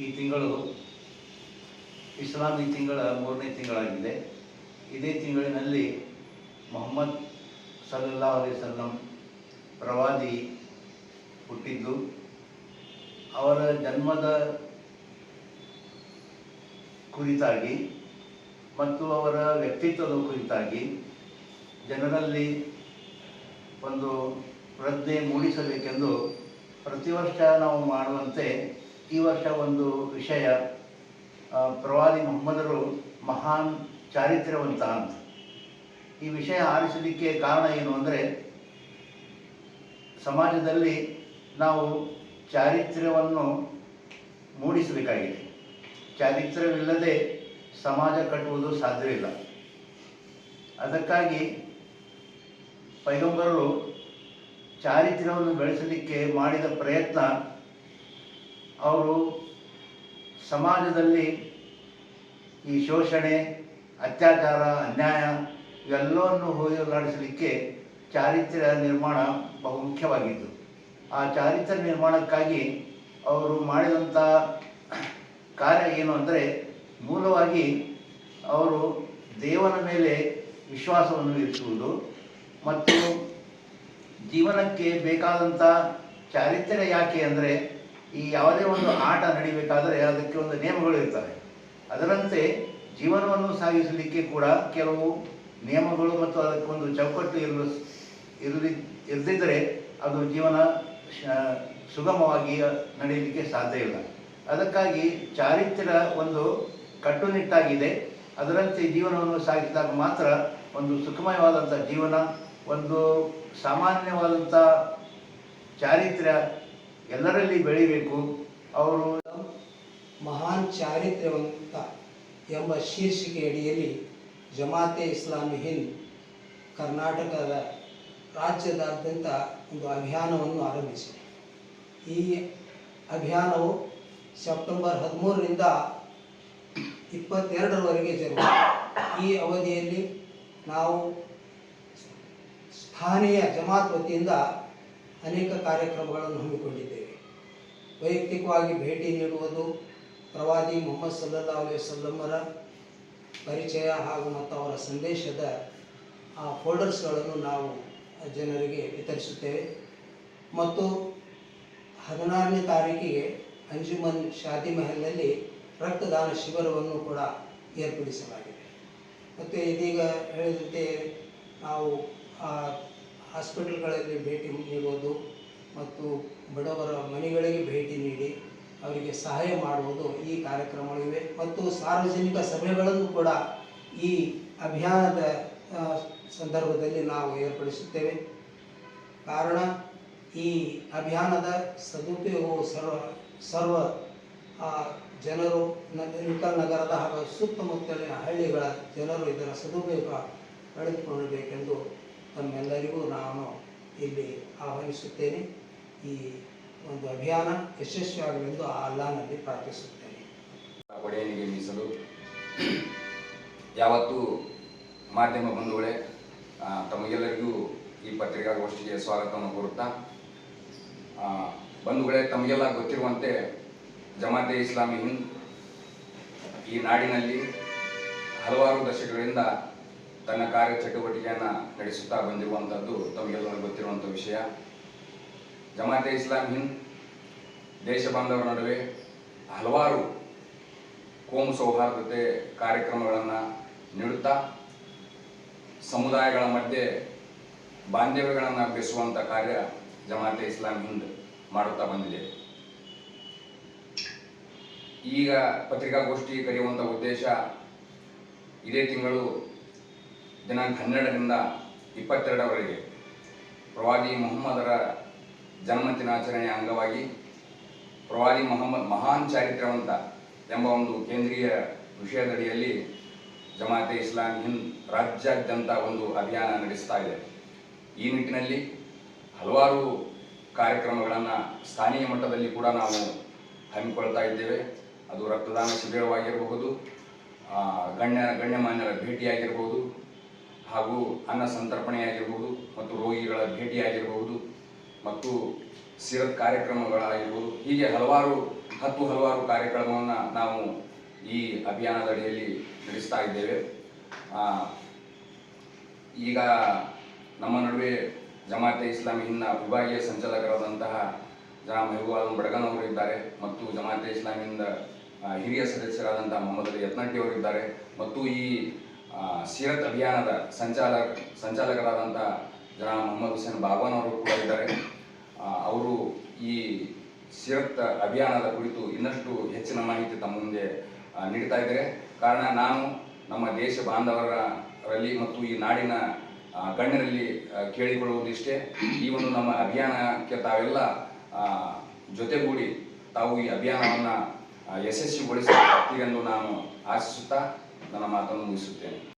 ಈ ತಿಂಗಳು ಇಸ್ಲಾಮಿ ತಿಂಗಳ ಮೂರನೇ ತಿಂಗಳಾಗಿದೆ. ಇದೇ ತಿಂಗಳಿನಲ್ಲಿ ಮೊಹಮ್ಮದ್ ಸಲ್ಲಾ ಅಲೈ ಸಲ್ಲಂ ಪ್ರವಾದಿ ಹುಟ್ಟಿದ್ದು. ಅವರ ಜನ್ಮದ ಕುರಿತಾಗಿ ಮತ್ತು ಅವರ ವ್ಯಕ್ತಿತ್ವದ ಕುರಿತಾಗಿ ಜನರಲ್ಲಿ ಒಂದು ಪ್ರಜ್ಞೆ ಮೂಡಿಸಬೇಕೆಂದು ಪ್ರತಿ ವರ್ಷ ನಾವು ಮಾಡುವಂತೆ ಈ ವರ್ಷ ಒಂದು ವಿಷಯ ಪ್ರವಾದಿ ಮೊಹಮ್ಮದರು ಮಹಾನ್ ಚಾರಿತ್ರ್ಯವಂತ ಅಂತ ಈ ವಿಷಯ ಆರಿಸಲಿಕ್ಕೆ ಕಾರಣ ಏನು ಅಂದರೆ, ಸಮಾಜದಲ್ಲಿ ನಾವು ಚಾರಿತ್ರ್ಯವನ್ನು ಮೂಡಿಸಬೇಕಾಗಿದೆ. ಚಾರಿತ್ರ್ಯವಿಲ್ಲದೆ ಸಮಾಜ ಕಟ್ಟುವುದು ಸಾಧ್ಯವಿಲ್ಲ ಅದಕ್ಕಾಗಿ ಪೈಗಂಬರರು ಚಾರಿತ್ರ್ಯವನ್ನು ಬೆಳೆಸಲಿಕ್ಕೆ ಮಾಡಿದ ಪ್ರಯತ್ನ ಅವರು ಸಮಾಜದಲ್ಲಿ ಈ ಶೋಷಣೆ, ಅತ್ಯಾಚಾರ, ಅನ್ಯಾಯ ಇವೆಲ್ಲವನ್ನು ಹೋಗಲಾಡಿಸಲಿಕ್ಕೆ ಚಾರಿತ್ರ್ಯ ನಿರ್ಮಾಣ ಬಹುಮುಖ್ಯವಾಗಿದ್ದು, ಆ ಚಾರಿತ್ರ್ಯ ನಿರ್ಮಾಣಕ್ಕಾಗಿ ಅವರು ಮಾಡಿದಂಥ ಕಾರ್ಯ ಏನು ಅಂದರೆ ಮೂಲವಾಗಿ ಅವರು ದೇವನ ಮೇಲೆ ವಿಶ್ವಾಸವನ್ನು ಇರಿಸುವುದು ಮತ್ತು ಜೀವನಕ್ಕೆ ಬೇಕಾದಂಥ ಚಾರಿತ್ರ್ಯ ಯಾಕೆ ಅಂದರೆ ಈ ಯಾವುದೇ ಒಂದು ಆಟ ನಡಿಬೇಕಾದರೆ ಅದಕ್ಕೆ ಒಂದು ನಿಯಮಗಳು ಇರ್ತವೆ. ಅದರಂತೆ ಜೀವನವನ್ನು ಸಾಗಿಸಲಿಕ್ಕೆ ಕೂಡ ಕೆಲವು ನಿಯಮಗಳು ಮತ್ತು ಅದಕ್ಕೊಂದು ಚೌಕಟ್ಟು ಇರಲು ಇರಲಿ ಇರದಿದ್ದರೆ ಅದು ಜೀವನ ಸುಗಮವಾಗಿ ನಡೆಯಲಿಕ್ಕೆ ಸಾಧ್ಯ ಇಲ್ಲ. ಅದಕ್ಕಾಗಿ ಚಾರಿತ್ರ್ಯ ಒಂದು ಕಟ್ಟುನಿಟ್ಟಾಗಿದೆ. ಅದರಂತೆ ಜೀವನವನ್ನು ಸಾಗಿಸಿದಾಗ ಮಾತ್ರ ಒಂದು ಸುಖಮಯವಾದಂಥ ಜೀವನ, ಒಂದು ಸಾಮಾನ್ಯವಾದಂಥ ಚಾರಿತ್ರ್ಯ ಎಲ್ಲರಲ್ಲಿ ಬೆಳಿಬೇಕು. ಅವರು ಮಹಾನ್ ಚಾರಿತ್ರ್ಯವಂತ ಎಂಬ ಶೀರ್ಷಿಕೆ ಅಡಿಯಲ್ಲಿ ಜಮಾತೆ ಇಸ್ಲಾಮಿ ಹಿಂದ್ ಕರ್ನಾಟಕದ ರಾಜ್ಯದಾದ್ಯಂತ ಒಂದು ಅಭಿಯಾನವನ್ನು ಆರಂಭಿಸಿದೆ. ಈ ಅಭಿಯಾನವು ಸೆಪ್ಟೆಂಬರ್ ಹದಿಮೂರರಿಂದ ಇಪ್ಪತ್ತೆರಡರವರೆಗೆ ಜರುಗಿದೆ. ಈ ಅವಧಿಯಲ್ಲಿ ನಾವು ಸ್ಥಾನೀಯ ಜಮಾತ್ ವತಿಯಿಂದ ಅನೇಕ ಕಾರ್ಯಕ್ರಮಗಳನ್ನು ಹಮ್ಮಿಕೊಂಡಿದ್ದೇವೆ. ವೈಯಕ್ತಿಕವಾಗಿ ಭೇಟಿ ನೀಡುವುದು ಪ್ರವಾದಿ ಮೊಹಮ್ಮದ್ ಸಲ್ಲಾ ಅಲಿ ಸಲ್ಲಮ್ಮರ ಪರಿಚಯ ಹಾಗೂ ಮತ್ತು ಅವರ ಸಂದೇಶದ ಆ ಫೋಲ್ಡರ್ಸ್ಗಳನ್ನು ನಾವು ಜನರಿಗೆ ವಿತರಿಸುತ್ತೇವೆ. ಮತ್ತು ಹದಿನಾರನೇ ತಾರೀಕಿಗೆ ಅಂಜುಮನ್ ಶಾದಿ ಮಹಲ್ನಲ್ಲಿ ರಕ್ತದಾನ ಶಿಬಿರವನ್ನು ಕೂಡ ಏರ್ಪಡಿಸಲಾಗಿದೆ. ಮತ್ತು ಇದೀಗ ಹೇಳಿದಂತೆ ನಾವು ಹಾಸ್ಪಿಟಲ್ಗಳಲ್ಲಿ ಭೇಟಿ ನೀಡುವುದು ಮತ್ತು ಬಡವರ ಮನೆಗಳಿಗೆ ಭೇಟಿ ನೀಡಿ ಅವರಿಗೆ ಸಹಾಯ ಮಾಡುವುದು ಈ ಕಾರ್ಯಕ್ರಮಗಳಿವೆ ಮತ್ತು ಸಾರ್ವಜನಿಕ ಸಭೆಗಳನ್ನು ಕೂಡ ಈ ಅಭಿಯಾನದ ಸಂದರ್ಭದಲ್ಲಿ ನಾವು ಏರ್ಪಡಿಸುತ್ತೇವೆ. ಕಾರಣ ಈ ಅಭಿಯಾನದ ಸದುಪಯೋಗವು ಸರ್ವ ಸರ್ವ ಜನರು ನಿಕಲ್ ನಗರದ ಹಾಗೂ ಸುತ್ತಮುತ್ತಲಿನ ಹಳ್ಳಿಗಳ ಜನರು ಇದರ ಸದುಪಯೋಗ ಪಡೆದುಕೊಳ್ಳಬೇಕೆಂದು ತಮ್ಮೆಲ್ಲರಿಗೂ ನಾನು ಇಲ್ಲಿ ಆಹ್ವಾನಿಸುತ್ತೇನೆ ಈ ಒಂದು ಅಭಿಯಾನ ಯಶಸ್ವಿಯಾಗಲೆಂದು ಆ ಅಲ್ಲಾನಲ್ಲಿ ಪ್ರಾರ್ಥಿಸುತ್ತೇನೆ. ಒಡೆಯನಿಗೆ ಮೀಸಲು ಯಾವತ್ತೂ ಮಾಧ್ಯಮ ಬಂಧುಗಳೇ ತಮಗೆಲ್ಲರಿಗೂ ಈ ಪತ್ರಿಕಾಗೋಷ್ಠಿಗೆ ಸ್ವಾಗತವನ್ನು ಕೋರುತ್ತಾ ಬಂಧುಗಳೇ, ತಮಗೆಲ್ಲ ಗೊತ್ತಿರುವಂತೆ ಜಮಾತೆ ಇಸ್ಲಾಮಿ ಹಿಂದ್ ಈ ನಾಡಿನಲ್ಲಿ ಹಲವಾರು ದಶಕಗಳಿಂದ ತನ್ನ ಕಾರ್ಯಚಟುವಟಿಕೆಯನ್ನು ನಡೆಸುತ್ತಾ ಬಂದಿರುವಂಥದ್ದು ತಮಗೆಲ್ಲರಿಗೂ ಗೊತ್ತಿರುವಂಥ ವಿಷಯ. ಜಮಾತೆ ಇಸ್ಲಾಂ ಹಿಂದ್, ದೇಶ ಬಾಂಧವರ ನಡುವೆ ಹಲವಾರು ಕೋಮು ಸೌಹಾರ್ದತೆ ಕಾರ್ಯಕ್ರಮಗಳನ್ನು ನೀಡುತ್ತಾ, ಸಮುದಾಯಗಳ ಮಧ್ಯೆ ಬಾಂಧವ್ಯಗಳನ್ನು ಬೆಸುವಂಥ ಕಾರ್ಯ ಜಮಾತೆ ಇಸ್ಲಾಂ ಹಿಂದ್ ಮಾಡುತ್ತಾ ಬಂದಿದೆ. ಈಗ ಪತ್ರಿಕಾಗೋಷ್ಠಿ ಕರೆಯುವಂಥ ಉದ್ದೇಶ ಇದೇ ತಿಂಗಳು ದಿನಾಂಕ ಹನ್ನೆರಡರಿಂದ ಇಪ್ಪತ್ತೆರಡರವರೆಗೆ ಪ್ರವಾದಿ ಮೊಹಮ್ಮದರ ಜನ್ಮ ದಿನಾಚರಣೆಯ ಅಂಗವಾಗಿ ಪ್ರವಾದಿ ಮೊಹಮ್ಮದ್ ಮಹಾನ್ ಚಾರಿತ್ರವಂತ ಎಂಬ ಒಂದು ಕೇಂದ್ರೀಯ ವಿಷಯದಡಿಯಲ್ಲಿ ಜಮಾತೆ ಇಸ್ಲಾಂ ಹಿಂದ್ ರಾಜ್ಯಾದ್ಯಂತ ಒಂದು ಅಭಿಯಾನ ನಡೆಸ್ತಾ ಇದೆ. ಈ ನಿಟ್ಟಿನಲ್ಲಿ ಹಲವಾರು ಕಾರ್ಯಕ್ರಮಗಳನ್ನು ಸ್ಥಾನೀಯ ಮಟ್ಟದಲ್ಲಿ ಕೂಡ ನಾವು ಹಮ್ಮಿಕೊಳ್ತಾ ಇದ್ದೇವೆ. ಅದು ರಕ್ತದಾನ ಶಿಬಿರವಾಗಿರಬಹುದು ಗಣ್ಯ, ಗಣ್ಯಮಾನ್ಯರ ಭೇಟಿಯಾಗಿರಬಹುದು ಹಾಗೂ ಅನ್ನ ಸಂತರ್ಪಣೆಯಾಗಿರ್ಬೋದು ಮತ್ತು ರೋಗಿಗಳ ಭೇಟಿಯಾಗಿರಬಹುದು ಮತ್ತು ಸಿರತ್ ಕಾರ್ಯಕ್ರಮಗಳಾಗಿರ್ಬೋದು, ಹೀಗೆ ಹಲವಾರು, ಹತ್ತು ಹಲವಾರು ಕಾರ್ಯಕ್ರಮವನ್ನು ನಾವು ಈ ಅಭಿಯಾನದ ಅಡಿಯಲ್ಲಿ ನಡೆಸ್ತಾ ಇದ್ದೇವೆ. ಈಗ ನಮ್ಮ ನಡುವೆ ಜಮಾತೆ ಹಿಂದ ವಿಭಾಗೀಯ ಸಂಚಾಲಕರಾದಂತಹ ಜನ ಮೆಹಬೂಬ್ ಬಡಗನ್ ಇದ್ದಾರೆ ಮತ್ತು ಜಮಾತೆ ಇಸ್ಲಾಮಿಯಿಂದ ಹಿರಿಯ ಸದಸ್ಯರಾದಂತಹ ಮೊಹಮ್ಮದ್ ಯತ್ನಾಟಿ ಯತ್ನಟ್ಟಿ ಅವರು ಇದ್ದಾರೆ. ಮತ್ತು ಈ ಸೀರತ್ ಅಭಿಯಾನದ ಸಂಚಾಲಕ ಸಂಚಾಲಕರಾದಂಥ ಜನ ಮೊಹಮ್ಮದ್ ಹುಸೇನ್ ಬಾಬಾನ್ ಅವರು ಕೂಡ ಇದ್ದಾರೆ. ಅವರು ಈ ಸೀರತ್ ಅಭಿಯಾನದ ಕುರಿತು ಇನ್ನಷ್ಟು ಹೆಚ್ಚಿನ ಮಾಹಿತಿ ತಮ್ಮ ಮುಂದೆ ನೀಡ್ತಾ ಇದ್ದಾರೆ. ಕಾರಣ ನಾನು ನಮ್ಮ ದೇಶ ಬಾಂಧವರಲ್ಲಿ ಮತ್ತು ಈ ನಾಡಿನ ಗಣ್ಯರಲ್ಲಿ ಕೇಳಿಕೊಳ್ಳುವುದಿಷ್ಟೇ ಈ ಒಂದು ನಮ್ಮ ಅಭಿಯಾನಕ್ಕೆ ತಾವೆಲ್ಲ ಜೊತೆಗೂಡಿ ತಾವು ಈ ಅಭಿಯಾನವನ್ನು ಯಶಸ್ವಿಗೊಳಿಸಬೇಕೆಂದು ನಾನು ಆಶಿಸುತ್ತಾ ನನ್ನ ಮಾತನ್ನು ಮುಗಿಸುತ್ತೇನೆ.